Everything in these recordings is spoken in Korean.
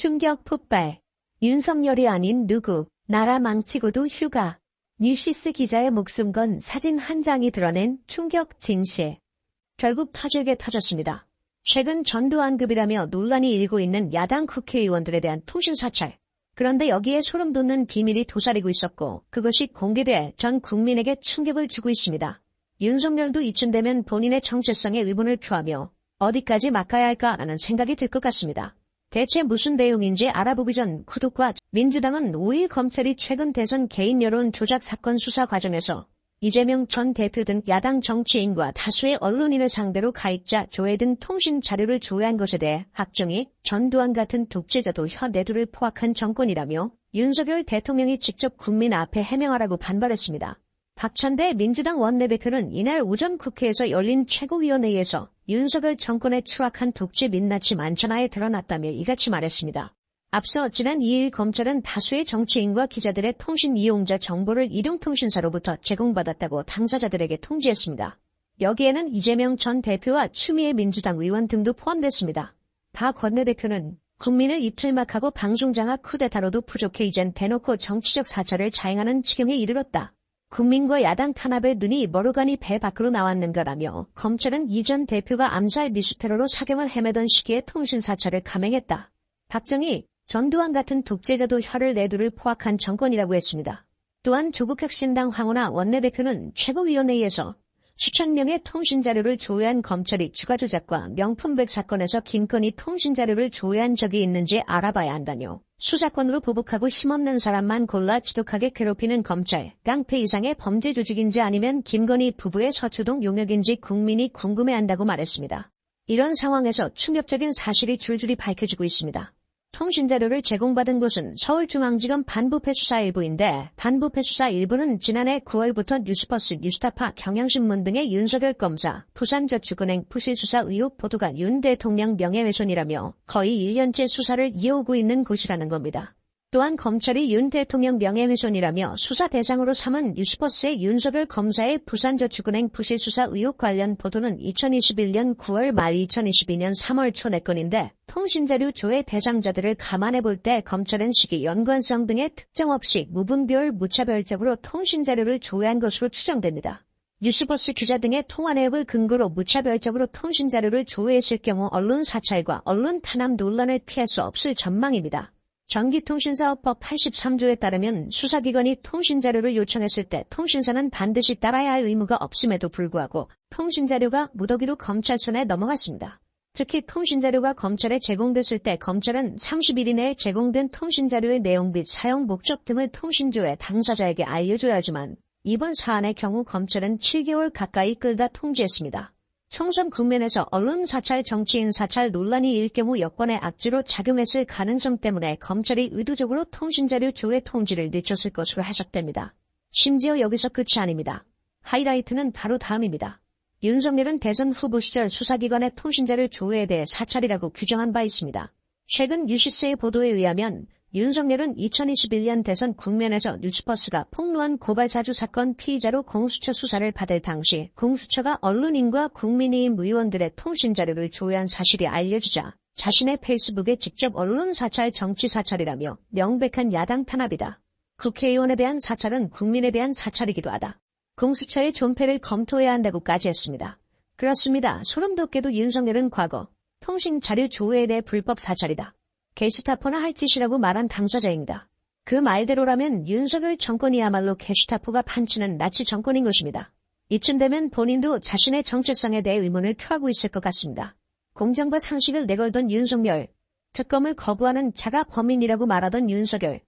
충격 폭발. 윤석열이 아닌 누구, 나라 망치고도 휴가. 뉴시스 기자의 목숨 건 사진 한 장이 드러낸 충격 진실. 결국 터지게 터졌습니다. 최근 전두환급이라며 논란이 일고 있는 야당 국회의원들에 대한 통신 사찰. 그런데 여기에 소름 돋는 비밀이 도사리고 있었고 그것이 공개돼 전 국민에게 충격을 주고 있습니다. 윤석열도 이쯤 되면 본인의 정체성에 의문을 표하며 어디까지 막아야 할까라는 생각이 들 것 같습니다. 대체 무슨 내용인지 알아보기 전 구독과 민주당은 5일 검찰이 최근 대선 개인 여론 조작 사건 수사 과정에서 이재명 전 대표 등 야당 정치인과 다수의 언론인을 상대로 가입자 조회 등 통신 자료를 조회한 것에 대해 학정이 전두환 같은 독재자도 혀 내두를 포악한 정권이라며 윤석열 대통령이 직접 국민 앞에 해명하라고 반발했습니다. 박찬대 민주당 원내대표는 이날 오전 국회에서 열린 최고위원회에서 윤석열 정권의 추악한 독재 민낯이 만천하에 드러났다며 이같이 말했습니다. 앞서 지난 2일 검찰은 다수의 정치인과 기자들의 통신 이용자 정보를 이동통신사로부터 제공받았다고 당사자들에게 통지했습니다. 여기에는 이재명 전 대표와 추미애 민주당 의원 등도 포함됐습니다. 박 원내대표는 국민을 입틀막하고 방송장악 쿠데타로도 부족해 이젠 대놓고 정치적 사찰을 자행하는 지경에 이르렀다. 국민과 야당 탄압에 눈이 머루가니 배 밖으로 나왔는가라며 검찰은 이 전 대표가 암살 미수테러로 사경을 헤매던 시기에 통신사찰을 감행했다. 박정희, 전두환 같은 독재자도 혀를 내두를 포악한 정권이라고 했습니다. 또한 조국 혁신당 황운하 원내대표는 최고위원회에서 수천 명의 통신 자료를 조회한 검찰이 추가 조작과 명품백 사건에서 김건희 통신 자료를 조회한 적이 있는지 알아봐야 한다뇨. 수사권으로 보복하고 힘없는 사람만 골라 지독하게 괴롭히는 검찰, 깡패 이상의 범죄 조직인지 아니면 김건희 부부의 서초동 용역인지 국민이 궁금해한다고 말했습니다. 이런 상황에서 충격적인 사실이 줄줄이 밝혀지고 있습니다. 통신자료를 제공받은 곳은 서울중앙지검 반부패 수사 일부인데 반부패 수사 일부는 지난해 9월부터 뉴스버스, 뉴스타파, 경향신문 등의 윤석열 검사, 부산저축은행 부실수사 의혹 보도가 윤 대통령 명예훼손이라며 거의 1년째 수사를 이어오고 있는 곳이라는 겁니다. 또한 검찰이 윤 대통령 명예훼손이라며 수사 대상으로 삼은 뉴스버스의 윤석열 검사의 부산저축은행 부실수사 의혹 관련 보도는 2021년 9월 말 2022년 3월 초 내건인데 통신자료 조회 대상자들을 감안해 볼 때 검찰은 시기 연관성 등의 특정 없이 무분별 무차별적으로 통신자료를 조회한 것으로 추정됩니다. 뉴스버스 기자 등의 통화 내역을 근거로 무차별적으로 통신자료를 조회했을 경우 언론 사찰과 언론 탄압 논란을 피할 수 없을 전망입니다. 전기통신사업법 83조에 따르면 수사기관이 통신자료를 요청했을 때 통신사는 반드시 따라야 할 의무가 없음에도 불구하고 통신자료가 무더기로 검찰 손에 넘어갔습니다. 특히 통신자료가 검찰에 제공됐을 때 검찰은 30일 이내에 제공된 통신자료의 내용 및 사용 목적 등을 통신조회 당사자에게 알려줘야 하지만 이번 사안의 경우 검찰은 7개월 가까이 끌다 통지했습니다. 총선 국면에서 언론 사찰, 정치인 사찰 논란이 일 경우 여권의 악재로 작용했을 가능성 때문에 검찰이 의도적으로 통신자료 조회 통지를 늦췄을 것으로 해석됩니다. 심지어 여기서 끝이 아닙니다. 하이라이트는 바로 다음입니다. 윤석열은 대선 후보 시절 수사기관의 통신자료 조회에 대해 사찰이라고 규정한 바 있습니다. 최근 뉴시스의 보도에 의하면 윤석열은 2021년 대선 국면에서 뉴스버스가 폭로한 고발사주 사건 피의자로 공수처 수사를 받을 당시 공수처가 언론인과 국민의힘 의원들의 통신자료를 조회한 사실이 알려지자 자신의 페이스북에 직접 언론 사찰 정치 사찰이라며 명백한 야당 탄압이다. 국회의원에 대한 사찰은 국민에 대한 사찰이기도 하다. 공수처의 존폐를 검토해야 한다고까지 했습니다. 그렇습니다. 소름 돋게도 윤석열은 과거 통신 자료 조회에 대해 불법 사찰이다. 게슈타포나 할 짓이라고 말한 당사자입니다. 그 말대로라면 윤석열 정권이야말로 게슈타포가 판치는 나치 정권인 것입니다. 이쯤 되면 본인도 자신의 정체성에 대해 의문을 표하고 있을 것 같습니다. 공정과 상식을 내걸던 윤석열, 특검을 거부하는 자가 범인이라고 말하던 윤석열.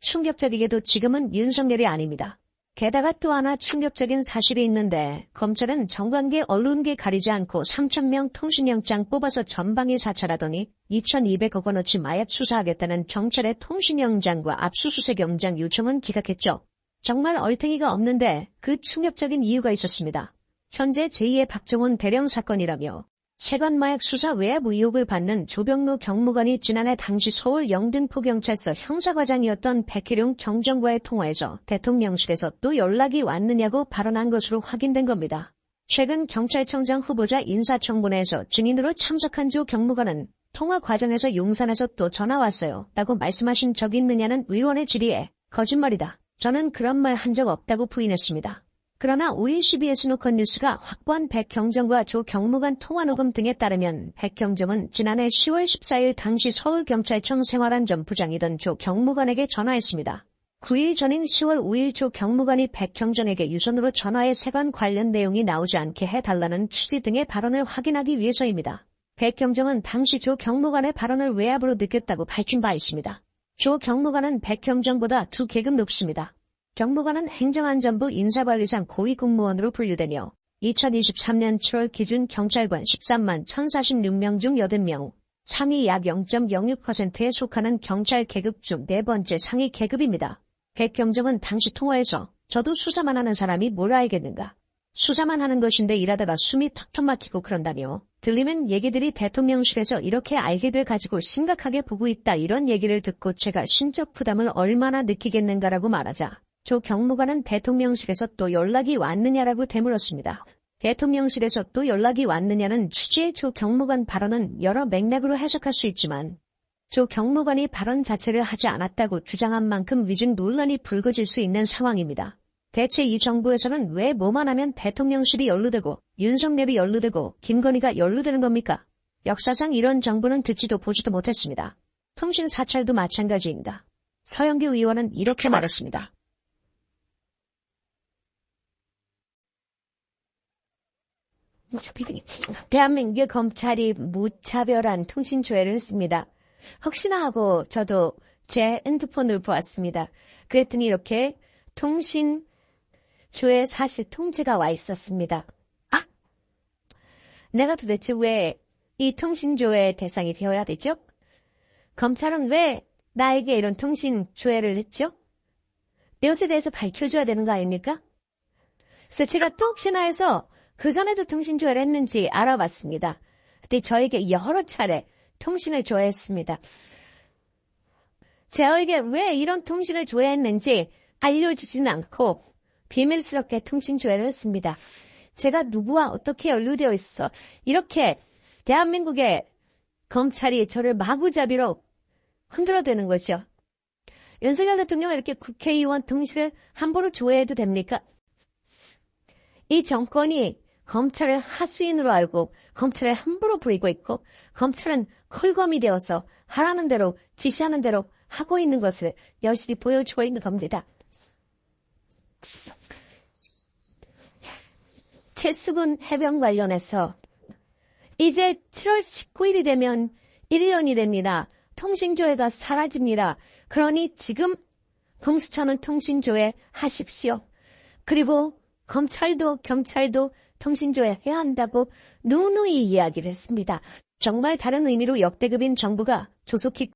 충격적이게도 지금은 윤석열이 아닙니다. 게다가 또 하나 충격적인 사실이 있는데 검찰은 정관계 언론계 가리지 않고 3천명 통신영장 뽑아서 전방위 사찰하더니 2,200억 원어치 마약 수사하겠다는 경찰의 통신영장과 압수수색 영장 요청은 기각했죠. 정말 얼탱이가 없는데 그 충격적인 이유가 있었습니다. 현재 제2의 박정훈 대령 사건이라며 세관 마약 수사 외압 의혹을 받는 조병로 경무관이 지난해 당시 서울 영등포경찰서 형사과장이었던 백혜룡 경정과의 통화에서 대통령실에서 또 연락이 왔느냐고 발언한 것으로 확인된 겁니다. 최근 경찰청장 후보자 인사청문회에서 증인으로 참석한 조 경무관은 통화 과정에서 용산에서 또 전화 왔어요. 라고 말씀하신 적 있느냐는 의원의 질의에 거짓말이다. 저는 그런 말 한 적 없다고 부인했습니다. 그러나 5일 CBS 노컷 뉴스가 확보한 백경정과 조 경무관 통화 녹음 등에 따르면 백경정은 지난해 10월 14일 당시 서울경찰청 생활안전 부장이던 조 경무관에게 전화했습니다. 9일 전인 10월 5일 조 경무관이 백경정에게 유선으로 전화해 세관 관련 내용이 나오지 않게 해달라는 취지 등의 발언을 확인하기 위해서입니다. 백경정은 당시 조 경무관의 발언을 외압으로 느꼈다고 밝힌 바 있습니다. 조 경무관은 백경정보다 두 계급 높습니다. 경무관은 행정안전부 인사관리상 고위공무원으로 분류되며 2023년 7월 기준 경찰관 13만 1046명 중 80명, 상위 약 0.06%에 속하는 경찰 계급 중 네 번째 상위 계급입니다. 백경정은 당시 통화에서 저도 수사만 하는 사람이 뭘 알겠는가. 수사만 하는 것인데 일하다가 숨이 턱턱 막히고 그런다며 들리는 얘기들이 대통령실에서 이렇게 알게 돼 가지고 심각하게 보고 있다 이런 얘기를 듣고 제가 신적 부담을 얼마나 느끼겠는가라고 말하자 조 경무관은 대통령실에서 또 연락이 왔느냐라고 되물었습니다. 대통령실에서 또 연락이 왔느냐는 취지의 조 경무관 발언은 여러 맥락으로 해석할 수 있지만 조 경무관이 발언 자체를 하지 않았다고 주장한 만큼 위증 논란이 불거질 수 있는 상황입니다. 대체 이 정부에서는 왜 뭐만 하면 대통령실이 연루되고 윤석열이 연루되고 김건희가 연루되는 겁니까? 역사상 이런 정부는 듣지도 보지도 못했습니다. 통신 사찰도 마찬가지입니다. 서영기 의원은 이렇게 말했습니다. 대한민국 검찰이 무차별한 통신 조회를 했습니다. 혹시나 하고 저도 제 핸드폰을 보았습니다. 그랬더니 이렇게 통신 조회 사실 통지가 와 있었습니다. 아! 내가 도대체 왜 이 통신 조회 대상이 되어야 되죠? 검찰은 왜 나에게 이런 통신 조회를 했죠? 이것에 대해서 밝혀줘야 되는 거 아닙니까? 그래서 제가 또 혹시나 해서 그전에도 통신 조회를 했는지 알아봤습니다. 근데 저에게 여러 차례 통신을 조회했습니다. 저에게 왜 이런 통신을 조회했는지 알려주지는 않고 비밀스럽게 통신 조회를 했습니다. 제가 누구와 어떻게 연루되어 있어 이렇게 대한민국의 검찰이 저를 마구잡이로 흔들어대는 거죠. 윤석열 대통령은 이렇게 국회의원 통신을 함부로 조회해도 됩니까? 이 정권이 검찰을 하수인으로 알고 검찰을 함부로 부리고 있고 검찰은 컬검이 되어서 하라는 대로 지시하는 대로 하고 있는 것을 여실히 보여주고 있는 겁니다. 최수근 해병 관련해서 이제 7월 19일이 되면 1년이 됩니다. 통신조회가 사라집니다. 그러니 지금 공수처는 통신조회 하십시오. 그리고 검찰도 경찰도 통신조회 해야 한다고 누누이 이야기를 했습니다. 정말 다른 의미로 역대급인 정부가 조속히